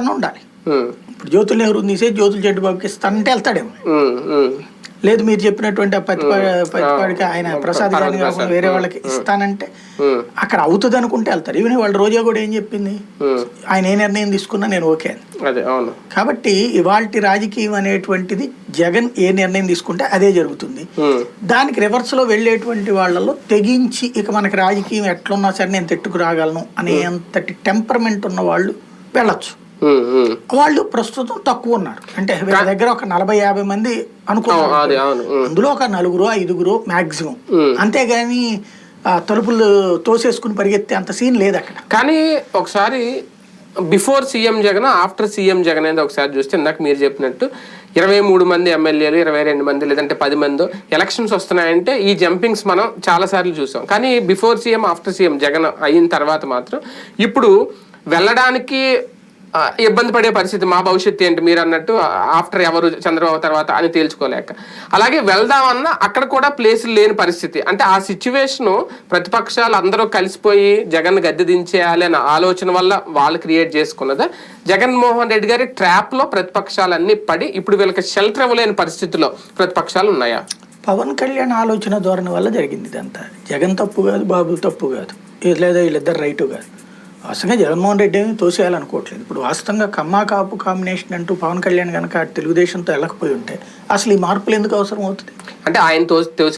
అన్న ఉండాలి ఇప్పుడు జ్యోతుల నెహ్రూ తీసే జ్యోతుల చెట్టు బాబుకి ఇస్తానంటే వెళ్తాడేమో. లేదు మీరు చెప్పినటువంటి ఆ పత్తిపాడి పత్తిపాడికి ఆయన ప్రసాద్ గారిని కాకుండా వేరే వాళ్ళకి ఇస్తానంటే అక్కడ అవుతుంది అనుకుంటే వెళ్తారు. ఈవెన్ వాళ్ళు రోజా కూడా ఏం చెప్పింది. ఆయన ఏ నిర్ణయం తీసుకున్నా నేను ఓకే అని. కాబట్టి ఇవాల్టి రాజకీయం అనేటువంటిది జగన్ ఏ నిర్ణయం తీసుకుంటే అదే జరుగుతుంది. దానికి రివర్స్లో వెళ్ళేటువంటి వాళ్ళలో తెగించి ఇక మనకి రాజకీయం ఎట్లున్నా సరే నేను తెట్టుకు రాగలను అనేంతటి టెంపర్మెంట్ ఉన్న వాళ్ళు వెళ్ళొచ్చు. వాళ్ళు ప్రస్తుతం తక్కువ ఉన్నారు. అంటే వీళ్ళ దగ్గర ఒక నలభై యాభై మంది అనుకున్నారు అందులో ఒక నలుగురు ఐదుగురు మాక్సిమం. అంతేగాని తలుపులు తోసేసుకుని పరిగెత్తే అంత సీన్ లేదు అక్కడ. కానీ ఒకసారి before CM Jagan after CM Jagan అనేది ఒకసారి చూస్తే ఇందాక మీరు చెప్పినట్టు ఇరవై మూడు మంది ఎమ్మెల్యేలు ఇరవై రెండు మంది లేదంటే పది మంది ఎలక్షన్స్ వస్తున్నాయంటే ఈ జంపింగ్స్ మనం చాలా సార్లు చూసాం. కానీ before CM after CM Jagan అయిన తర్వాత మాత్రం ఇప్పుడు వెళ్ళడానికి ఇబ్బంది పడే పరిస్థితి మా భవిష్యత్తు ఏంటి మీరు అన్నట్టు ఆఫ్టర్ ఎవరు చంద్రబాబు తర్వాత అని తేల్చుకోలేక. అలాగే వెళ్దామన్నా అక్కడ కూడా ప్లేసులు లేని పరిస్థితి. అంటే ఆ సిచ్యువేషను ప్రతిపక్షాలు అందరూ కలిసిపోయి జగన్ గద్దె దించేయాలి అనే ఆలోచన వల్ల వాళ్ళు క్రియేట్ చేసుకున్నదా. జగన్మోహన్ రెడ్డి గారి ట్రాప్లో ప్రతిపక్షాలన్నీ పడి ఇప్పుడు వీళ్ళకి షెల్టర్ ఇవ్వలేని పరిస్థితిలో ప్రతిపక్షాలు ఉన్నాయా? పవన్ కళ్యాణ్ ఆలోచన ధోరణి వల్ల జరిగింది ఇదంతా. జగన్ తప్పు కాదు బాబు తప్పు కాదు. లేదా వీళ్ళిద్దరు రైటు కాదు. వాస్తవంగా జగన్మోహన్ రెడ్డి ఏమి తోసేయాలనుకోవట్లేదు. ఇప్పుడు వాస్తవంగా కమ్మా కాపు కాంబినేషన్ అంటూ పవన్ కళ్యాణ్ కనుక తెలుగుదేశంతో వెళ్ళకపోయి ఉంటే అసలు ఈ మార్పులు ఎందుకు అవసరం అవుతుంది? అంటే ఆయన తో